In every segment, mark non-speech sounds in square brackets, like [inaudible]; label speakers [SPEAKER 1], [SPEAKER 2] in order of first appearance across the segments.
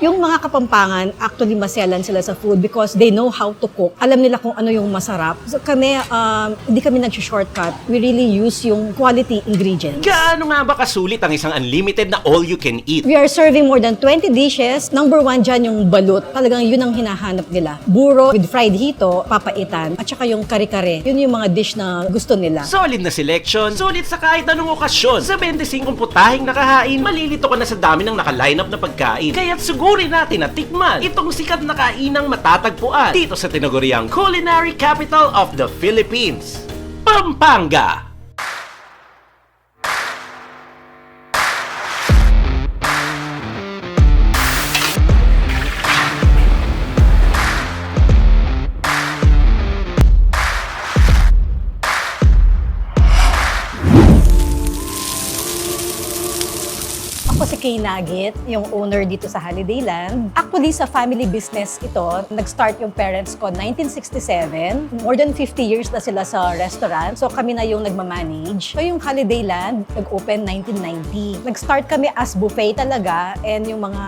[SPEAKER 1] Yung mga kapampangan, actually maselan sila sa food because they know how to cook. Alam nila kung ano yung masarap. So kami, um, hindi kami nag-shortcut. We really use yung quality ingredients.
[SPEAKER 2] Gaano nga ba kasulit ang isang unlimited na all you can eat?
[SPEAKER 1] We are serving more than 20 dishes. Number one dyan yung balut. Talagang yun ang hinahanap nila. Buro with fried hito, papaitan, at saka yung kare-kare. Yun yung mga dish na gusto nila.
[SPEAKER 2] Solid na selection, sulit sa kahit anong okasyon. Sa 25 putahing nakahain, malilito ka na sa dami ng naka-line up na pagkain. Kaya't sugurin natin at tikman itong sikat na kainang matatagpuan dito sa tinaguriang Culinary Capital of the Philippines, Pampanga.
[SPEAKER 1] Kay yung owner dito sa Holiday Land. Actually, sa family business ito, nag-start yung parents ko 1967. More than 50 years na sila sa restaurant. So kami na yung nagmamanage. So yung Holiday Land, nag-open 1990. Nag-start kami as buffet talaga and yung mga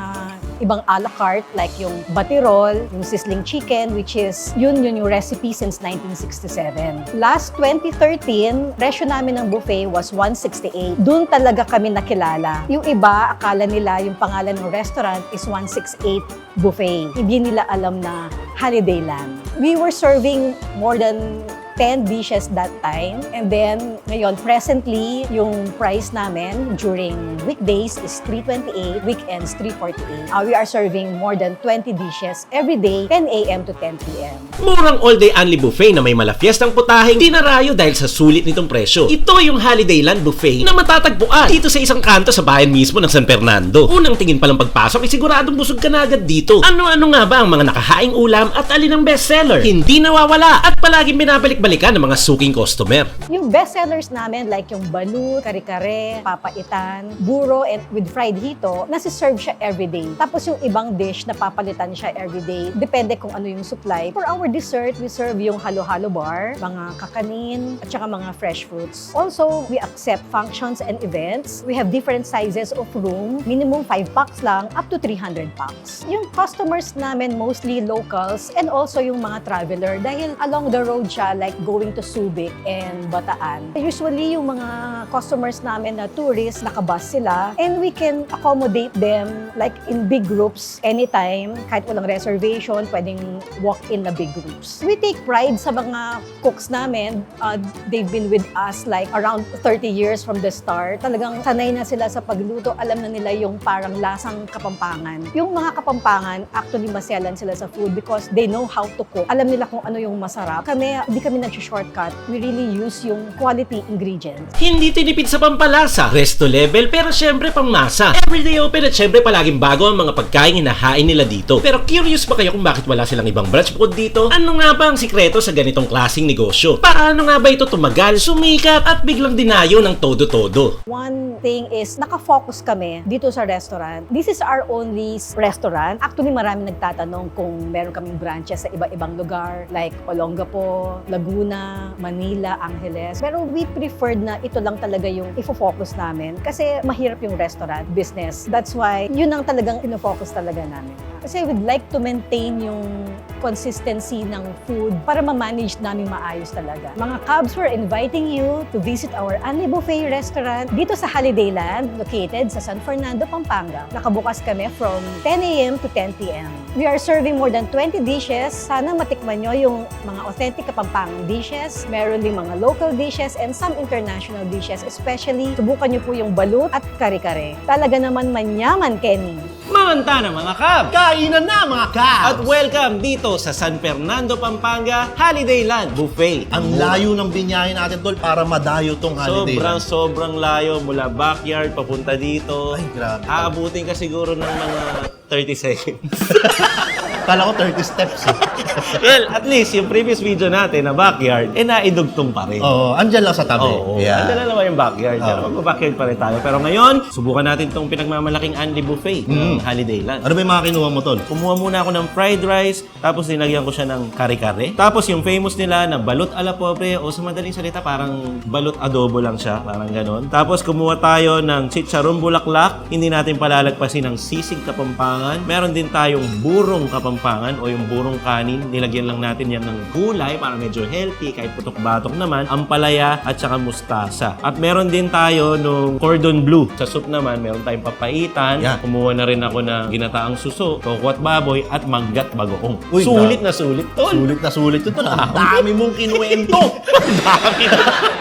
[SPEAKER 1] ibang a la carte like yung batirol, yung sizzling chicken which is yun yun yung recipe since 1967. Last 2013, presyo namin ng buffet was 168. Doon talaga kami nakilala. Yung iba, akala nila yung pangalan ng restaurant is 168 buffet. Hindi nila alam na Holiday Land. We were serving more than 10 dishes that time. And then, ngayon, presently, yung price namin during weekdays is 328, weekends 348. Uh, we are serving more than 20 dishes every day, 10 a.m. to 10 p.m.
[SPEAKER 2] Murang all-day only buffet na may malafiestang putahing dinarayo dahil sa sulit nitong presyo. Ito yung Holiday Land Buffet na matatagpuan dito sa isang kanto sa bayan mismo ng San Fernando. Unang tingin pa lang pagpasok ay siguradong busog ka na agad dito. Ano-ano nga ba ang mga nakahaing ulam at alin ang bestseller? Hindi nawawala at palaging binabalik-balikan ng mga suking customer.
[SPEAKER 1] Yung best sellers namin, like yung balut, kare-kare, papaitan, buro, and with fried hito, nasi-serve siya everyday. Tapos yung ibang dish, napapalitan siya everyday. Depende kung ano yung supply. For our dessert, we serve yung halo-halo bar, mga kakanin, at saka mga fresh fruits. Also, we accept functions and events. We have different sizes of room. Minimum 5 packs lang, up to 300 packs. Yung customers namin, mostly locals, and also yung mga traveler. Dahil along the road siya, like going to Subic and Bataan. Usually, yung mga customers namin na tourists, nakabus sila, and we can accommodate them like in big groups anytime. Kahit walang reservation, pwedeng walk-in na big groups. We take pride sa mga cooks namin. Uh, they've been with us like around 30 years from the start. Talagang sanay na sila sa pagluto. Alam na nila yung parang lasang kapampangan. Yung mga kapampangan, actually maselan sila sa food because they know how to cook. Alam nila kung ano yung masarap. Kami, hindi kami nag-shortcut. We really use yung quality ingredients.
[SPEAKER 2] Hindi tinipid sa pampalasa, resto level, pero syempre pang masa. Everyday open at syempre palaging bago ang mga pagkain hinahain nila dito. Pero curious ba kayo kung bakit wala silang ibang branch bukod dito? Ano nga ba ang sikreto sa ganitong klasing negosyo? Paano nga ba ito tumagal, sumikat at biglang dinayo ng todo-todo?
[SPEAKER 1] One thing is, nakafocus kami dito sa restaurant. This is our only restaurant. Actually, marami nagtatanong kung meron kaming branches sa iba-ibang lugar like Olongapo, Laguna, Manila, Angeles. Pero we preferred na ito lang talaga yung ifo-focus namin kasi mahirap yung restaurant business. That's why yun ang talagang ino-focus talaga namin. Kasi we'd like to maintain yung consistency ng food para ma-manage namin maayos talaga. Mga Cubs, we're inviting you to visit our Anli Buffet restaurant dito sa Holiday Land, located sa San Fernando, Pampanga. Nakabukas kami from 10 a.m. to 10 p.m. We are serving more than 20 dishes. Sana matikman nyo yung mga authentic Kapampangan dishes. Meron din mga local dishes and some international dishes. Especially, subukan nyo po yung balut at kare-kare. Talaga naman manyaman, Kenny.
[SPEAKER 2] Mamanta na mga kab!
[SPEAKER 3] Kainan na mga kabs!
[SPEAKER 2] At welcome dito sa San Fernando, Pampanga, Holiday Land Buffet.
[SPEAKER 3] Ang layo ng binyahin natin, Tol, para madayo tong holiday.
[SPEAKER 2] Sobrang sobrang layo mula backyard papunta dito.
[SPEAKER 3] Ay, grabe.
[SPEAKER 2] Aabutin ka siguro ng mga 30 seconds. [laughs]
[SPEAKER 3] Kala ko 30 steps. eh. [laughs]
[SPEAKER 4] well, at least yung previous video natin na backyard, eh naidugtong pa rin.
[SPEAKER 3] Oo, andyan lang sa tabi.
[SPEAKER 4] Oo,
[SPEAKER 3] Yeah.
[SPEAKER 4] andyan naman yung backyard. Oh. Mag-backyard pa rin tayo. Pero ngayon, subukan natin itong pinagmamalaking Anli Buffet ng Holiday Land.
[SPEAKER 3] Ano ba yung mga kinuha mo, Tol?
[SPEAKER 4] Kumuha muna ako ng fried rice, tapos nilagyan ko siya ng kare-kare. Tapos yung famous nila na balot ala pobre, o sa madaling salita, parang balot adobo lang siya, parang ganon. Tapos kumuha tayo ng chicharon bulaklak, hindi natin palalagpasin ng sisig kapampangan. Meron din tayong burong kapampangan o yung burong kanin. Nilagyan lang natin yan ng gulay para medyo healthy, kahit putok-batok naman, ampalaya at saka mustasa. At meron din tayo nung cordon bleu. Sa soup naman, meron tayong papaitan.
[SPEAKER 3] Yeah.
[SPEAKER 4] Kumuha na rin ako ng ginataang suso, toko at baboy, at manggat bagoong.
[SPEAKER 3] Uy,
[SPEAKER 4] sulit
[SPEAKER 3] na-
[SPEAKER 4] na sulit, tol.
[SPEAKER 3] Sulit na sulit ito, Tol. Ang dami mong kinuwento. [laughs]
[SPEAKER 4] Dami.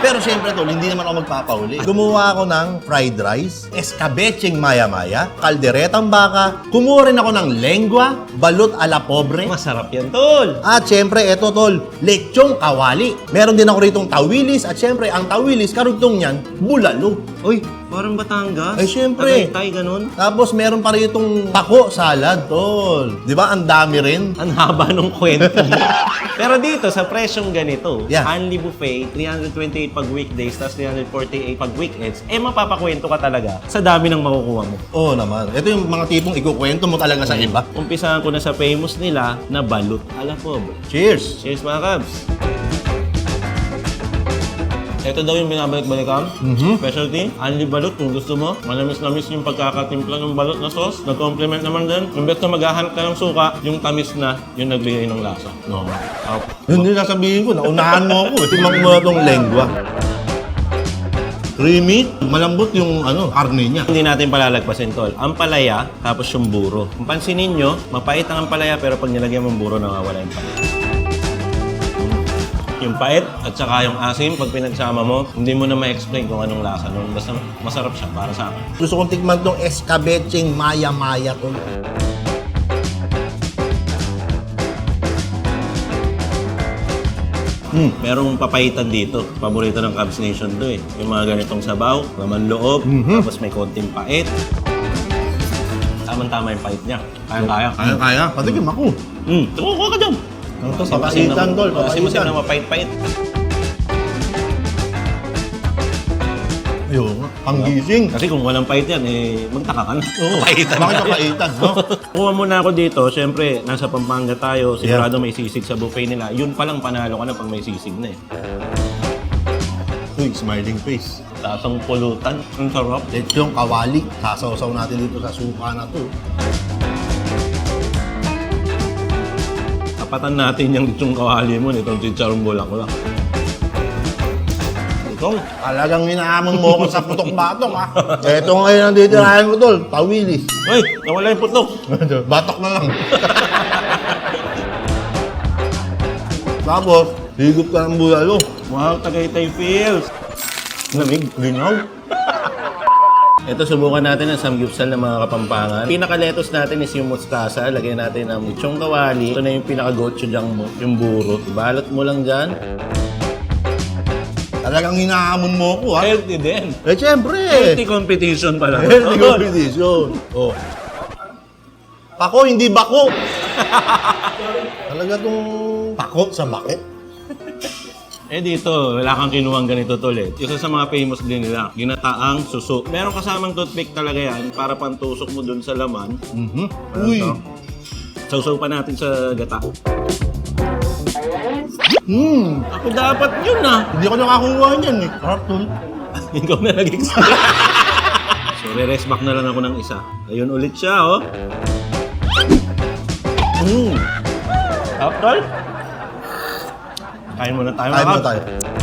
[SPEAKER 3] Pero syempre, Tol, hindi naman ako magpapauli. Gumawa ako ng fried rice, escabecheng maya-maya, kalderetang baka, kumuha rin ako ng lengua, balut ala pobre,
[SPEAKER 4] Masarap yan, tol.
[SPEAKER 3] At syempre, eto tol, lechong kawali. Meron din ako ritong tawilis at syempre, ang tawilis, karugtong niyan, bulalo.
[SPEAKER 4] Uy, parang Batangas.
[SPEAKER 3] Eh, syempre.
[SPEAKER 4] Tagaytay, ganun.
[SPEAKER 3] Tapos meron pa rin itong pako salad, tol. Di ba? Ang dami rin.
[SPEAKER 4] Ang haba nung kwento. [laughs] Pero dito, sa presyong ganito,
[SPEAKER 3] Yeah.
[SPEAKER 4] Anli Buffet, 328 pag weekdays, tapos 348 pag weekends, eh mapapakwento ka talaga sa dami ng makukuha mo.
[SPEAKER 3] Oo naman. Ito yung mga tipong ikukwento mo talaga sa iba.
[SPEAKER 4] Umpisahan ko na sa famous nila na balut ala pobre.
[SPEAKER 3] Cheers!
[SPEAKER 4] Cheers mga kabs! Ito daw yung binabalik-balikan.
[SPEAKER 3] Mhm.
[SPEAKER 4] Specialty, Anli Balut kung gusto mo. Malamis-lamis yung pagkakatimpla ng balot na sauce. Nag-complement naman din. Imbes na maghahanap ka ng suka, yung tamis na yung nagbigay ng lasa.
[SPEAKER 3] No.
[SPEAKER 4] Up.
[SPEAKER 3] Yun din sasabihin ko, naunahan mo ako. Tingnan mo na itong lengua. Creamy, malambot yung ano, karne niya.
[SPEAKER 4] Hindi natin palalagpasin, tol. Ang palaya, tapos yung buro. Kung pansinin nyo, mapait ang palaya, pero pag nilagyan mo buro, nawawala yung pait. Yung pait at saka yung asim, pag pinagsama mo, hindi mo na ma-explain kung anong lasa nun. Basta masarap siya para sa akin.
[SPEAKER 3] Gusto kong tikman itong escabecheng maya-maya tol.
[SPEAKER 4] Hmm. Merong papaitan dito. Paborito ng Cubs Nation to eh. Yung mga ganitong sabaw, laman loob, tapos may konting pait. Tama-tama yung pait niya. Kaya-kaya.
[SPEAKER 3] Kaya-kaya, patikim ako.
[SPEAKER 4] Hmm. Tumukuha ka dyan.
[SPEAKER 3] Ano to,
[SPEAKER 4] Masim-masim
[SPEAKER 3] papaitan, tol,
[SPEAKER 4] Masim-masim
[SPEAKER 3] papaitan.
[SPEAKER 4] na mapait-pait.
[SPEAKER 3] Ayun nga, panggising.
[SPEAKER 4] Kasi kung walang pait yan, eh, magtaka ka na.
[SPEAKER 3] Oo,
[SPEAKER 4] Papaitan
[SPEAKER 3] bakit
[SPEAKER 4] na.
[SPEAKER 3] papaitan, no? [laughs]
[SPEAKER 4] Kuha muna ako dito. Siyempre, nasa Pampanga tayo. Sigurado may sisig sa buffet nila. Yun palang panalo ka na pag may sisig na eh.
[SPEAKER 3] Uy, smiling face.
[SPEAKER 4] Lasang pulutan. Ang sarap.
[SPEAKER 3] Lechong kawali. Sasaw-saw natin dito sa suka na to.
[SPEAKER 4] Tapatan natin yung itong kawali mo nitong chicharong bulaklak. Itong,
[SPEAKER 3] Talagang hinahamon mo ako sa putok-batok, ha? [laughs] Ito ngayon ang titirahin ko, tol. Tawilis.
[SPEAKER 4] Uy, nawala yung putok. [laughs]
[SPEAKER 3] Batok na lang. Tapos, higop ka ng bulalo.
[SPEAKER 4] Wow, Tagaytay feels. Lamig.
[SPEAKER 3] Ginaw.
[SPEAKER 4] Ito, subukan natin ang samgyupsal ng mga kapampangan. Pinaka-lettuce natin is yung mustasa. Lagyan natin ang lechong kawali. Ito na yung pinaka-gochu dyan, yung buro. Balot mo lang dyan.
[SPEAKER 3] Talagang hinahamon mo ako, ha?
[SPEAKER 4] Healthy din.
[SPEAKER 3] Eh, syempre.
[SPEAKER 4] Healthy competition pala.
[SPEAKER 3] Healthy
[SPEAKER 4] Tol.
[SPEAKER 3] competition. Oh. Pako, hindi bako. [laughs] Talaga tong pako sa bako.
[SPEAKER 4] Eh dito, wala kang kinuhang ganito tol eh. Isa sa mga famous din nila, ginataang suso. Meron kasamang toothpick talaga yan para pantusok mo dun sa laman.
[SPEAKER 3] Mhm. Uy.
[SPEAKER 4] Sausaw pa natin sa gata.
[SPEAKER 3] Hmm.
[SPEAKER 4] Ako dapat yun ah.
[SPEAKER 3] Hindi ako nakakuha niyan eh. Sarap tol. [laughs]
[SPEAKER 4] Ikaw na nag-explain. so, re-rest back na lang ako ng isa. Ayun ulit siya, oh. Mm. Tol. Kain muna tayo.
[SPEAKER 3] Kain
[SPEAKER 4] kap.
[SPEAKER 3] tayo.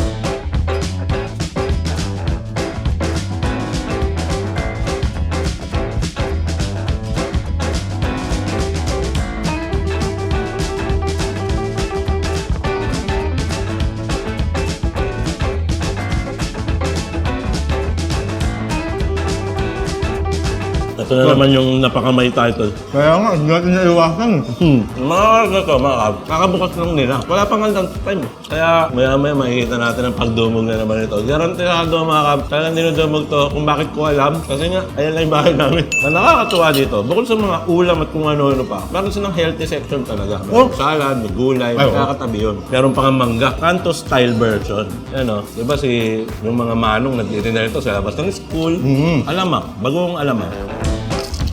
[SPEAKER 4] Ito na naman yung napakamay title.
[SPEAKER 3] Kaya nga, hindi natin naiwasan.
[SPEAKER 4] Hmm. Mga karga to, mga kab. Kakabukas lang nila. Wala pang hanggang time. Kaya maya maya makikita natin ang pagdumog na naman ito. Garantirado mga kab. Talagang dinudumog to kung bakit ko alam. Kasi nga, ayan lang yung bahay namin. [laughs] Ang nakakatuwa dito, bukod sa mga ulam at kung ano-ano pa, meron silang healthy section talaga. May
[SPEAKER 3] Oh.
[SPEAKER 4] salad, may gulay,
[SPEAKER 3] Ay, oh.
[SPEAKER 4] nakakatabi yun. Meron pa nga mangga. Kanto style version. Ano, di ba si yung mga manong nagtitinda nito sa labas ng school.
[SPEAKER 3] Mhm.
[SPEAKER 4] Alamak, bagong alamak.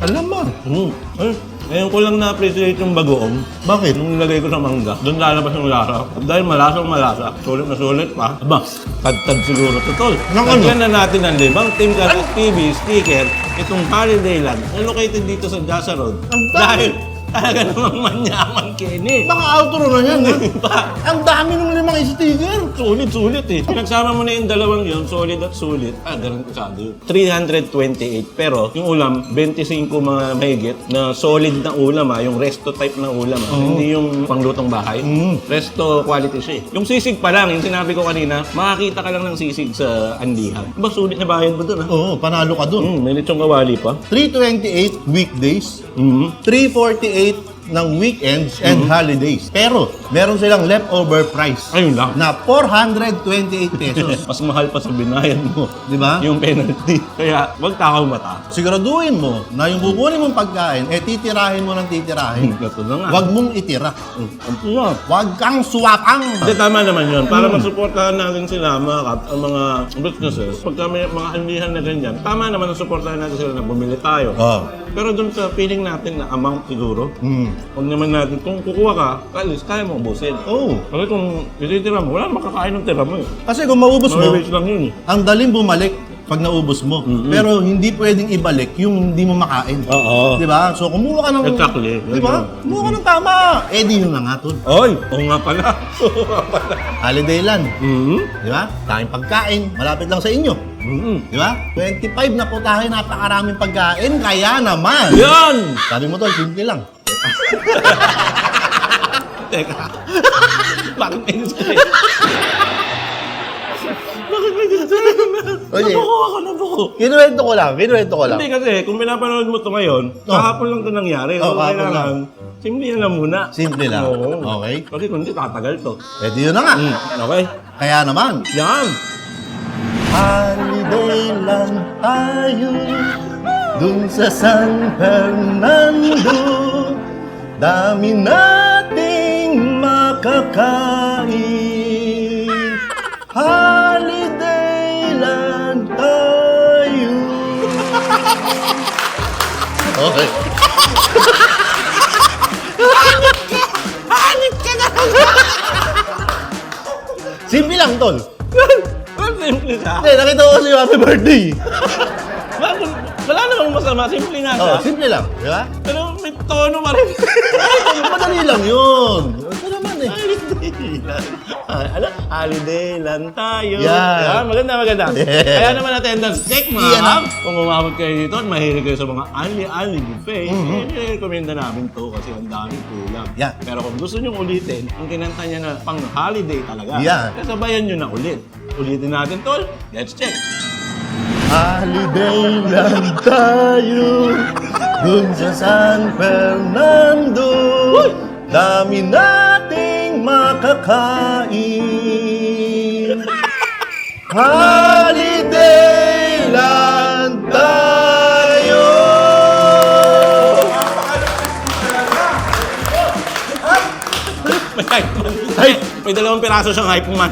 [SPEAKER 3] Alam mo.
[SPEAKER 4] Hmm. Ay, ngayon ko lang na-appreciate yung bagoong.
[SPEAKER 3] Bakit?
[SPEAKER 4] Nung nilagay ko sa mangga, doon lalabas yung lasa. Dahil malasang malasa, sulit na sulit pa. Aba, tagtag siguro to tol.
[SPEAKER 3] Ng ano?
[SPEAKER 4] Na natin ng limang Team Cat TV sticker itong Holiday Land na located dito sa Jasa Road.
[SPEAKER 3] Ang!
[SPEAKER 4] Dahil talaga namang manyaman Kenny.
[SPEAKER 3] Baka outro na yan, ha?
[SPEAKER 4] Pa,
[SPEAKER 3] Ang dami ng limang sticker.
[SPEAKER 4] Sulit, sulit eh. Pinagsama mo na yung dalawang yun, solid at sulit. Ah, ganun kasado yun. 328. Pero yung ulam, 25 mga mahigit na solid na ulam ah. Yung resto type ng ulam ah. Hindi yung panglutong bahay.
[SPEAKER 3] Mm.
[SPEAKER 4] Resto quality siya eh. Yung sisig pa lang, yung sinabi ko kanina, makakita ka lang ng sisig sa andihan. Ba, sulit na bayad mo dun ah.
[SPEAKER 3] Oo, panalo ka dun.
[SPEAKER 4] Hmm, may lechong kawali pa.
[SPEAKER 3] 328 weekdays,
[SPEAKER 4] Mhm.
[SPEAKER 3] 348 ng weekends and holidays. Pero, meron silang leftover price
[SPEAKER 4] Ayun lang.
[SPEAKER 3] na 428 pesos. [laughs]
[SPEAKER 4] Mas mahal pa sa binayad mo.
[SPEAKER 3] Di ba?
[SPEAKER 4] Yung penalty. Kaya, wag takaw mata.
[SPEAKER 3] Siguraduhin mo na yung kukunin mong pagkain, eh titirahin mo ng titirahin. [laughs]
[SPEAKER 4] Ito na nga.
[SPEAKER 3] Huwag mong itira.
[SPEAKER 4] Ang sarap.
[SPEAKER 3] Huwag kang suwapang.
[SPEAKER 4] Hindi, tama naman yun. Para masuportahan natin sila, mga kap, ang mga businesses, pagka may mga andihan na ganyan, tama naman na suportahan natin sila na bumili tayo.
[SPEAKER 3] Oh.
[SPEAKER 4] Pero dun sa feeling natin na amount siguro,
[SPEAKER 3] Mm.
[SPEAKER 4] Huwag naman natin, kung kukuha ka, least kaya mo ubusin.
[SPEAKER 3] Oh.
[SPEAKER 4] Kasi kung ititira mo, wala makakain ng tira mo eh.
[SPEAKER 3] Kasi kung maubos mo,
[SPEAKER 4] Mga lang yun eh.
[SPEAKER 3] ang daling bumalik pag naubos mo. Pero hindi pwedeng ibalik yung hindi mo makain.
[SPEAKER 4] Oo.
[SPEAKER 3] Di ba? So, kumuha ka ng...
[SPEAKER 4] Exactly.
[SPEAKER 3] Di ba? Kumuha ka ng tama. Eh, di yun na nga, tol.
[SPEAKER 4] Oy! Oo nga pala. [laughs] Oo nga pala.
[SPEAKER 3] Holiday land.
[SPEAKER 4] Mhm.
[SPEAKER 3] Di ba? Tayong pagkain. Malapit lang sa inyo.
[SPEAKER 4] Mhm.
[SPEAKER 3] Di ba? 25 na po tayo, napakaraming pagkain. Kaya naman.
[SPEAKER 4] Yan!
[SPEAKER 3] Sabi mo, tol, simple lang.
[SPEAKER 4] Teka. Bakit may eh? Bakit may gusto
[SPEAKER 3] Oye.
[SPEAKER 4] Nabuko ako, nabuko.
[SPEAKER 3] Kinuwento ko lang, kinuwento ko lang.
[SPEAKER 4] Hindi kasi, kung pinapanood mo to ngayon,
[SPEAKER 3] Oh.
[SPEAKER 4] kahapon lang to nangyari.
[SPEAKER 3] Oh,
[SPEAKER 4] so,
[SPEAKER 3] kahapon
[SPEAKER 4] kailangan, simple lang muna.
[SPEAKER 3] Simple lang.
[SPEAKER 4] Oo.
[SPEAKER 3] Okay.
[SPEAKER 4] Kasi kung hindi, tatagal to.
[SPEAKER 3] Eh, di yun na nga.
[SPEAKER 4] Mm, okay?
[SPEAKER 3] Kaya naman,
[SPEAKER 4] Yan!
[SPEAKER 3] Holiday lang tayo dun sa San Fernando Dami nating makakain Holiday lang tayo Okay. Simple lang, Tol.
[SPEAKER 4] Simple siya.
[SPEAKER 3] Hindi, nakita ko kasi yung happy birthday.
[SPEAKER 4] Wala namang masama, simple nga siya.
[SPEAKER 3] Oh, simple lang, di ba?
[SPEAKER 4] Pero may tono pa rin.
[SPEAKER 3] Madali lang yun. Ito naman eh.
[SPEAKER 4] Holiday lang. Ah, Ano? Holiday lang tayo.
[SPEAKER 3] Yan.
[SPEAKER 4] Yan, maganda, maganda.
[SPEAKER 3] Yeah.
[SPEAKER 4] Kaya naman attendance check, mga
[SPEAKER 3] Yan
[SPEAKER 4] yeah,
[SPEAKER 3] ang-
[SPEAKER 4] Kung umabot kayo dito at mahilig kayo sa mga ali-ali buffet, eh, recommend namin to kasi ang daming kulang.
[SPEAKER 3] Yeah.
[SPEAKER 4] Pero kung gusto nyo ulitin, ang kinanta niya na pang holiday talaga,
[SPEAKER 3] Yeah.
[SPEAKER 4] kasabayan nyo na ulit. Ulitin natin, tol. Let's check.
[SPEAKER 3] Holiday lang tayo dun sa San Fernando. Dami nating makakain. Holiday lang tayo.
[SPEAKER 4] May hype man.
[SPEAKER 3] Ay!
[SPEAKER 4] May dalawang piraso siyang hype man.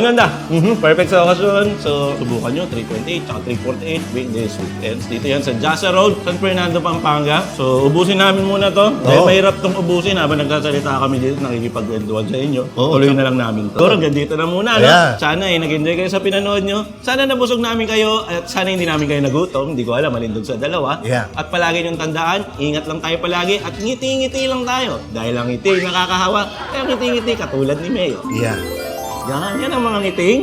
[SPEAKER 4] Ang ganda. Perfect sa okasyon. So, subukan nyo. 328 tsaka 348 weekdays, weekends. Dito yan sa Jasa Road, San Fernando, Pampanga. So, ubusin namin muna to. Dahil
[SPEAKER 3] Oo.
[SPEAKER 4] mahirap tong ubusin habang nagsasalita kami dito, nakikipagkwentuhan sa inyo.
[SPEAKER 3] Oo.
[SPEAKER 4] Tuloy na lang namin to. Pero hanggang dito na muna. No?
[SPEAKER 3] Ayan.
[SPEAKER 4] Sana eh, nag-enjoy kayo sa pinanood nyo. Sana nabusog namin kayo at sana hindi namin kayo nagutom. Hindi ko alam, malindog sa dalawa.
[SPEAKER 3] Yeah.
[SPEAKER 4] At palagi niyong tandaan, ingat lang tayo palagi at ngiti-ngiti lang tayo. Dahil ang ngiti nakakahawa, kaya ngiti-ngiti katulad ni Mayo.
[SPEAKER 3] Yeah.
[SPEAKER 4] Yan, yan ang mga ngiting.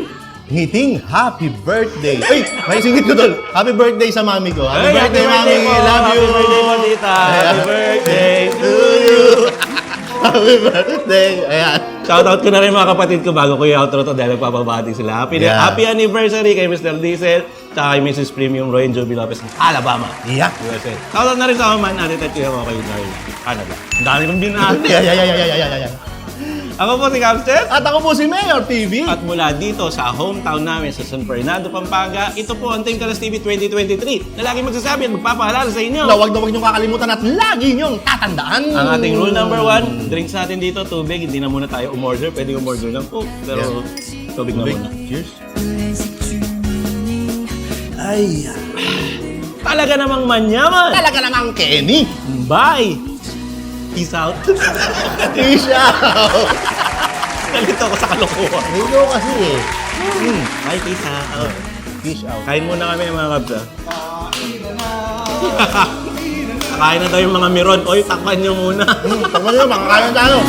[SPEAKER 3] Ngiting happy birthday. Ay, may singit ko tol. Happy birthday sa mami ko. Happy
[SPEAKER 4] Ay,
[SPEAKER 3] birthday, mami.
[SPEAKER 4] po.
[SPEAKER 3] Love you.
[SPEAKER 4] Happy birthday tita. Happy birthday to you.
[SPEAKER 3] Happy birthday! Ayan.
[SPEAKER 4] Shoutout ko na rin mga kapatid ko bago ko i-outro to dahil nagpapabati sila. Happy,
[SPEAKER 3] Yeah.
[SPEAKER 4] happy anniversary kay Mr. Diesel tsaka kay Mrs. Premium Roy and Joby Lopez ng Alabama.
[SPEAKER 3] Yeah.
[SPEAKER 4] USA. Shoutout na rin sa kaman natin at kuya ko kay Narl, Canada. Ang dami kong binati.
[SPEAKER 3] Yeah, yeah, yeah, yeah, yeah, yeah, yeah.
[SPEAKER 4] Ako po si Capster.
[SPEAKER 3] At ako po si Mayor TV.
[SPEAKER 4] At mula dito sa hometown namin sa San Fernando, Pampanga, ito po ang Team Kalas TV 2023 na laging magsasabi at magpapahalala sa inyo.
[SPEAKER 3] na huwag na huwag niyong kakalimutan at lagi niyong tatandaan.
[SPEAKER 4] Ang ating rule number one, drinks natin dito, tubig. Hindi na muna tayo umorder. Pwede umorder ng coke. Pero tubig na muna.
[SPEAKER 3] Cheers. Ay,
[SPEAKER 4] Talaga namang manyaman!
[SPEAKER 3] talaga namang Kenny.
[SPEAKER 4] Bye! Peace out.
[SPEAKER 3] Peace out.
[SPEAKER 4] Nalito ako sa kalokohan.
[SPEAKER 3] Hello kasi eh.
[SPEAKER 4] Bye, peace out.
[SPEAKER 3] Peace out.
[SPEAKER 4] Kain muna kami mga kabs, ah. [laughs] Kain na daw yung mga miron. Oy, takpan nyo muna.
[SPEAKER 3] Hmm, tama niyo, makakain tayo.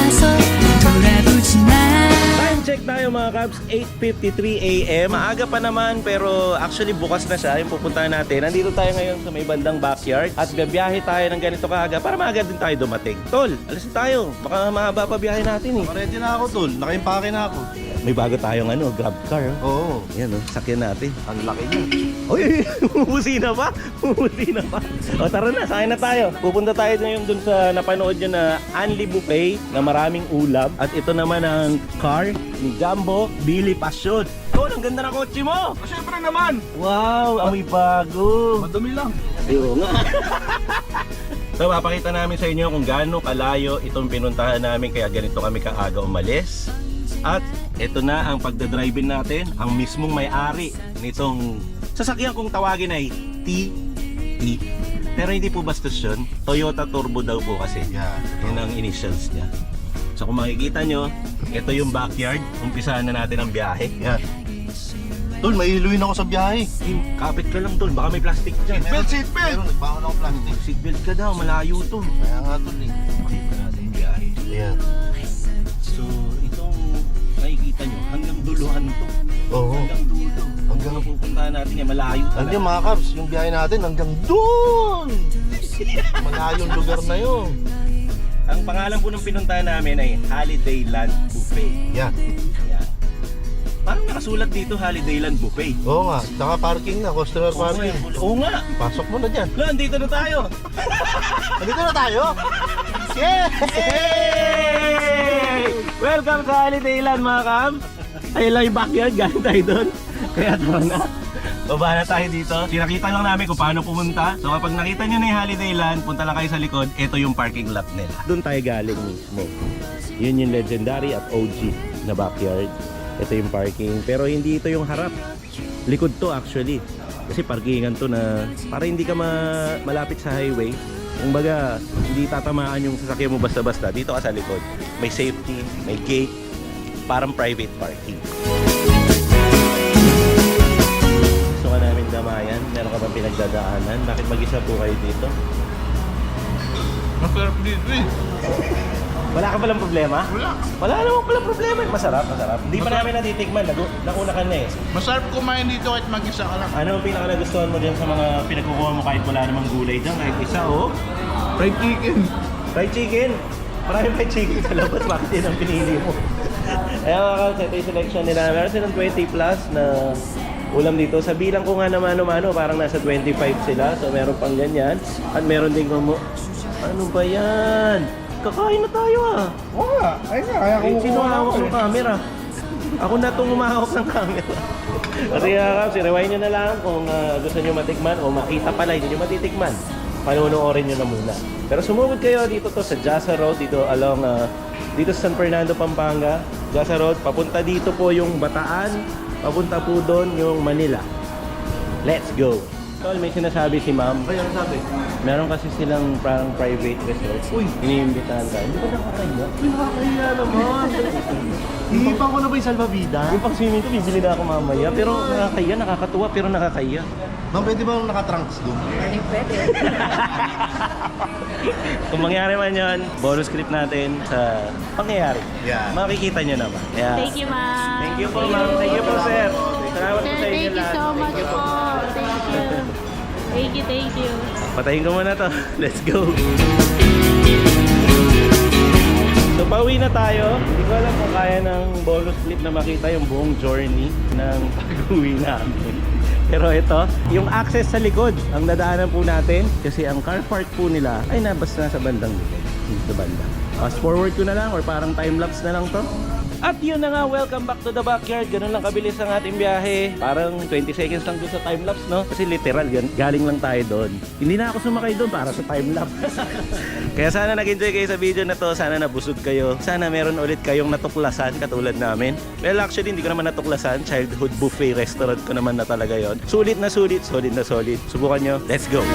[SPEAKER 4] Check tayo mga Cubs, 8.53 a.m. Maaga pa naman pero actually bukas na siya yung pupuntahan natin. Nandito tayo ngayon sa may bandang backyard at biyahe tayo ng ganito kaaga para maaga din tayo dumating. Tol, alas na tayo. Baka mahaba pa biyahe natin eh.
[SPEAKER 3] Ready na ako, tol. Nakaimpake na ako.
[SPEAKER 4] May bago tayong ano, grab car. Oh.
[SPEAKER 3] Oo.
[SPEAKER 4] Yan oh, sakyan natin.
[SPEAKER 3] Ang laki niya.
[SPEAKER 4] Oy, [laughs] umusi na ba? Umusi na ba? O tara na, sakay na tayo. Pupunta tayo ngayon dun sa napanood nyo na Anli Buffet na maraming ulam. At ito naman ang car ni Jumbo Billy Passion. Tol, ang ganda ng kotse mo!
[SPEAKER 5] Siyempre naman,
[SPEAKER 4] Wow, amoy bago.
[SPEAKER 5] madumi lang.
[SPEAKER 4] Ayun nga. [laughs] so, mapakita namin sa inyo kung gaano kalayo itong pinuntahan namin kaya ganito kami kaaga umalis. At ito na ang pagdadrive natin, ang mismong may-ari nitong sasakyan kung tawagin ay TT. Pero hindi po bastos yun. Toyota Turbo daw po kasi.
[SPEAKER 3] Yeah.
[SPEAKER 4] Yun ang initials niya. So kung makikita nyo, ito yung backyard. Umpisahan na natin ang biyahe.
[SPEAKER 3] Yan. Tol, mahiluin ako sa biyahe.
[SPEAKER 4] Hey, kapit ka lang tol, baka may plastic dyan.
[SPEAKER 5] Seatbelt, seatbelt!
[SPEAKER 3] Pero nagbaon ako plastic.
[SPEAKER 4] Seatbelt ka daw, malayo to.
[SPEAKER 3] Kaya nga, tol eh.
[SPEAKER 4] Pupuntahan natin yan, malayo talaga.
[SPEAKER 3] Hanggang mga Cubs, yung biyahe natin hanggang doon. Malayong lugar na yun.
[SPEAKER 4] Ang pangalan po ng pinuntahan namin ay Holiday Land Buffet.
[SPEAKER 3] Yan.
[SPEAKER 4] Yan. Parang nakasulat dito Holiday Land Buffet.
[SPEAKER 3] Oo nga. Tsaka parking na, customer
[SPEAKER 4] Oo
[SPEAKER 3] parking.
[SPEAKER 4] nga, Oo nga.
[SPEAKER 3] Pasok mo na dyan.
[SPEAKER 4] Lo, andito na tayo. [laughs]
[SPEAKER 3] Nandito na tayo. Yeah!
[SPEAKER 4] Yay! Welcome sa Holiday Land mga kam. Ayun lang yung backyard, galing tayo doon. Kaya tara na. Baba na tayo dito. Pinakita lang namin kung paano pumunta. So kapag nakita nyo na yung Holiday Land, punta lang kayo sa likod. Ito yung parking lot nila. Doon tayo galing mismo. Yun yung legendary at OG na backyard. Ito yung parking. Pero hindi ito yung harap. Likod to actually. Kasi parkingan to na para hindi ka ma- malapit sa highway. Kung baga, hindi tatamaan yung sasakyan mo basta-basta. Dito ka sa likod. May safety, may gate, parang private parking. Ka namin damayan? Meron ka bang pinagdadaanan? Bakit mag-isa po kayo dito?
[SPEAKER 5] Masarap dito eh.
[SPEAKER 4] Wala ka palang problema?
[SPEAKER 5] Wala.
[SPEAKER 4] Wala naman pala problema. Masarap, masarap. Hindi pa namin natitikman. Nagu- Nakuna ka na eh.
[SPEAKER 5] Masarap kumain dito kahit mag-isa ka lang.
[SPEAKER 4] Ano ang pinaka nagustuhan mo dyan sa mga pinagkukuha mo kahit wala namang gulay dyan? Kahit isa, oh.
[SPEAKER 5] Fried chicken.
[SPEAKER 4] Fried chicken. Maraming fried chicken sa labas. Bakit yun ang pinili mo? [laughs] Ayan mga kals, ito yung selection nila. Meron silang 20 plus na ulam dito. Sa bilang ko nga naman mano parang nasa 25 sila. So meron pang ganyan. At meron din mo, ano ba yan? Kakain na tayo ah.
[SPEAKER 5] Oo nga. Ay nga, kaya
[SPEAKER 4] Eh, sino hawak ng camera? Ako na itong umahawak ng camera. [laughs] Kasi uh, si rewind nyo na lang kung ah, gusto nyo matikman o makita pala, hindi nyo matitikman. Panonoorin nyo na muna. Pero sumugod kayo dito to sa Jasa Road, dito along ah, dito sa San Fernando, Pampanga. Jasa Road, papunta dito po yung Bataan, papunta po doon yung Manila. Let's go! Tol, may sinasabi si ma'am.
[SPEAKER 3] Ay, ano sabi?
[SPEAKER 4] Meron kasi silang parang private resort. Uy! Iniimbitahan ka. Hindi ba nakakaya?
[SPEAKER 3] Uy, nakakaya naman. [laughs] Hihipan ko na ba yung salvavida?
[SPEAKER 4] Yung pang swimming ko, bibili na ako mamaya. Pero nakakaya, nakakatuwa, pero nakakaya.
[SPEAKER 3] Ma'am, pwede ba nakatrunks doon? [laughs]
[SPEAKER 4] Kung mangyari man yun, bonus clip natin sa pangyayari.
[SPEAKER 3] Yeah.
[SPEAKER 4] Makikita nyo naman. Kaya,
[SPEAKER 6] Thank you ma'am
[SPEAKER 4] Thank you po, ma'am. Thank you po, sir. Salamat po
[SPEAKER 6] Sir,
[SPEAKER 4] sa inyo
[SPEAKER 6] thank you
[SPEAKER 4] lahat.
[SPEAKER 6] so much
[SPEAKER 4] Thank you
[SPEAKER 6] po Thank you Thank you, thank you
[SPEAKER 4] Patayin ko muna to. [laughs] Let's go. Pauwi na tayo. Hindi ko alam kung kaya ng bonus clip na makita yung buong journey ng [laughs] pag-uwi namin. Pero ito, yung access sa likod ang dadaanan po natin kasi ang car park po nila ay nabas na sa bandang likod. Dito banda. Fast forward ko na lang or parang time lapse na lang to. At yun na nga, welcome back to the backyard. Ganun lang kabilis ang ating biyahe. Parang 20 seconds lang doon sa time lapse, no? Kasi literal, yan, galing lang tayo doon. Hindi na ako sumakay doon para sa time lapse. [laughs] Kaya sana nag-enjoy kayo sa video na to. Sana nabusog kayo. Sana meron ulit kayong natuklasan katulad namin. Well, actually, hindi ko naman natuklasan. Childhood buffet restaurant ko naman na talaga yon. Sulit na sulit, solid na solid. Subukan nyo. Let's go!